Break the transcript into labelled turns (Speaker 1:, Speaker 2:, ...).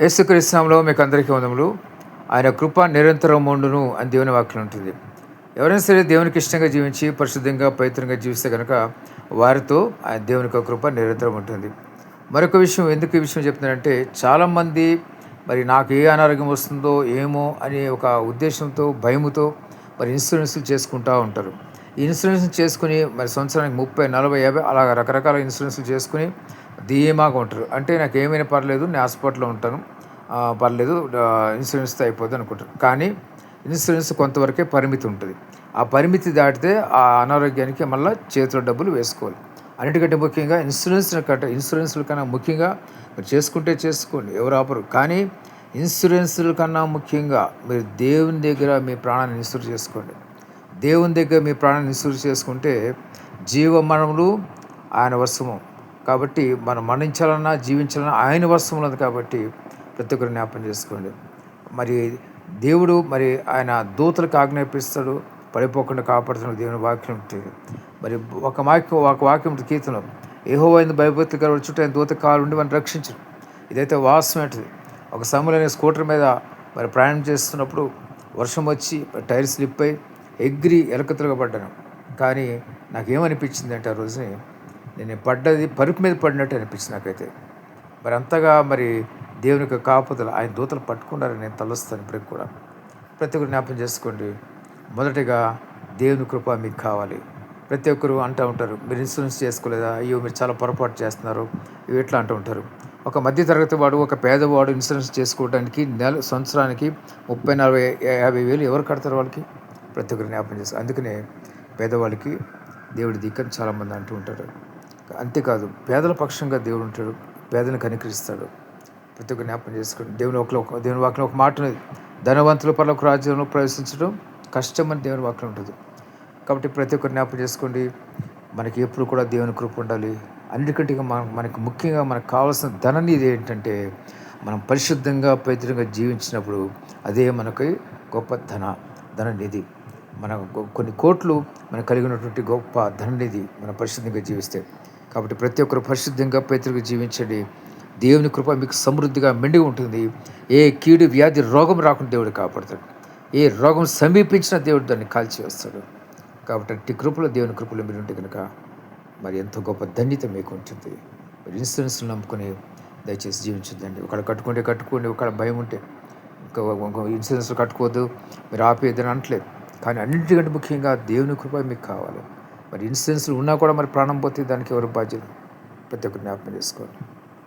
Speaker 1: యేసుక్రీస్తునామలో మీకు అందరికీ వందములు. ఆయన కృప నిరంతరం ఉండును అని దేవుని వాక్యం ఉంటుంది. ఎవరైనా సరే దేవునికి ఇష్టంగా జీవించి పరిశుద్ధంగా పవిత్రంగా జీవిస్తే కనుక వారితో ఆయన దేవుని యొక్క కృప నిరంతరం ఉంటుంది. మరొక విషయం ఎందుకు ఈ విషయం చెప్తున్నానంటే చాలామంది మరి నాకు ఏ అనారోగ్యం వస్తుందో ఏమో అనే ఒక ఉద్దేశంతో భయముతో మరి ఇన్సూరెన్స్లు చేసుకుంటూ ఉంటారు. ఈ ఇన్సూరెన్స్ చేసుకుని మరి సంవత్సరానికి ముప్పై నలభై యాభై అలా రకరకాల ఇన్సూరెన్స్లు చేసుకుని ధీమాగా ఉంటారు అంటే నాకు ఏమైనా పర్లేదు నేను హాస్పిటల్లో ఉంటాను. పర్లేదు ఇన్సూరెన్స్తో అయిపోద్ది అనుకుంటారు కానీ ఇన్సూరెన్స్ కొంతవరకే పరిమితి ఉంటుంది. ఆ పరిమితి దాటితే ఆ అనారోగ్యానికి మళ్ళీ చేతిలో డబ్బులు వేసుకోవాలి. అన్నిటికంటే ముఖ్యంగా ఇన్సూరెన్స్ కట్ట ఇన్సూరెన్స్ల కన్నా ముఖ్యంగా మీరు చేసుకుంటే చేసుకోండి ఎవరు ఆపరు. కానీ ఇన్సూరెన్స్ల కన్నా ముఖ్యంగా మీరు దేవుని దగ్గర మీ ప్రాణాన్ని ఇన్సూర్ చేసుకోండి. దేవుని దగ్గర మీ ప్రాణాన్ని ఇన్సూర్ చేసుకుంటే జీవ మరణములు ఆయన వర్షము కాబట్టి మనం మరణించాలన్నా జీవించాలన్నా ఆయన వస్త్రం ఉన్నది కాబట్టి ప్రతి ఒక్కరు జ్ఞాపం చేసుకోండి. మరి దేవుడు మరి ఆయన దూతలకు ఆజ్ఞాపిస్తాడు పడిపోకుండా కాపాడుతున్న దేవుని వాక్యం ఉంటుంది మరి ఒక వాక్యం ఒక వాక్యం ఉంటుంది కీర్తనం ఏహో అయింది భయభక్తి గారు చుట్టూ ఆయన దూత కాలు ఉండి మనం రక్షించరు ఇదైతే వాస్తవమైనది ఒక సమయంలో స్కూటర్ మీద మరి ప్రయాణం చేస్తున్నప్పుడు వర్షం వచ్చి టైర్ స్లిప్ అయి ఎగిరి ఎలకతులుగా పడ్డాను కానీ నాకేమనిపించింది అంటే ఆ రోజుని నేను పడ్డది పరుపు మీద పడినట్టు అనిపించింది నాకైతే. మరి అంతగా మరి దేవుని యొక్క ఆయన దూతలు పట్టుకున్నారని నేను తలుస్తాను ఇప్పటికి కూడా. ప్రతి ఒక్కరు జ్ఞాపం చేసుకోండి. మొదటిగా దేవుని కృప మీకు కావాలి. ప్రతి ఒక్కరు అంటూ ఉంటారు మీరు ఇన్సూరెన్స్ చేసుకోలేదా? అయ్యో మీరు చాలా పొరపాటు చేస్తున్నారు. ఇవి ఎట్లా అంటూ ఉంటారు. ఒక మధ్యతరగతి వాడు ఒక పేదవాడు ఇన్సూరెన్స్ చేసుకోవడానికి నెల సంవత్సరానికి ముప్పై నలభై యాభై వేలు ఎవరు కడతారు వాళ్ళకి? ప్రతి ఒక్కరు జ్ఞాపం చేస్తారు అందుకనే పేదవాళ్ళకి దేవుడి దిక్కని చాలామంది అంటూ ఉంటారు. అంతేకాదు పేదల పక్షంగా దేవుడు ఉంటాడు పేదలను కనికరిస్తాడు. ప్రతి ఒక్క జ్ఞాపకం చేసుకోండి. దేవుని ఒకలో ఒక దేవుని వాక్యం ఒక మాట ఉన్నది. ధనవంతుల ఒక రాజ్యంలో ప్రవేశించడం కష్టమని దేవుని వాక్యం ఉంటుంది. కాబట్టి ప్రతి ఒక్కరు జ్ఞాపకం చేసుకోండి. మనకి ఎప్పుడు కూడా దేవుని కృప ఉండాలి. అన్నిటికంటే మన మనకు ముఖ్యంగా మనకు కావాల్సిన ఇది ఏంటంటే మనం పరిశుద్ధంగా పవిత్రంగా జీవించినప్పుడు అదే మనకి గొప్ప ధన ధననిధి మన కొన్ని కోట్లు మనకు కలిగినటువంటి గొప్ప ధననిధి మనం పరిశుద్ధంగా జీవిస్తే కాబట్టి ప్రతి ఒక్కరు పరిశుద్ధంగా పవిత్రంగా జీవించండి. దేవుని కృప మీకు సమృద్ధిగా మెండిగా ఉంటుంది. ఏ కీడు వ్యాధి రోగం రాకుండా దేవుడు కాపాడతాడు. ఏ రోగం సమీపించిన దేవుడు దాన్ని కాల్చి వస్తాడు కాబట్టి అట్టి కృపలో దేవుని కృపలో మీరు ఉంటే కనుక మరి ఎంతో గొప్ప ధన్యత మీకు ఉంటుంది. మీరు ఇన్సూరెన్స్లు నమ్ముకుని దయచేసి జీవించద్దండి. ఒకళ్ళు కట్టుకుంటే కట్టుకోండి ఒకళ్ళ భయం ఉంటే ఇంకా ఇన్సూరెన్స్ కట్టుకోవద్దు. మీరు ఆపేదని అనట్లేదు. కానీ అన్నిటికంటే ముఖ్యంగా దేవుని కృప మీకు కావాలి. మరి ఇన్సూరెన్స్లు ఉన్నా కూడా మరి ప్రాణం పోతే దానికి ఎవరు బాధ్యత ప్రతి ఒక్కరు జ్ఞాపకం చేసుకోవాలి.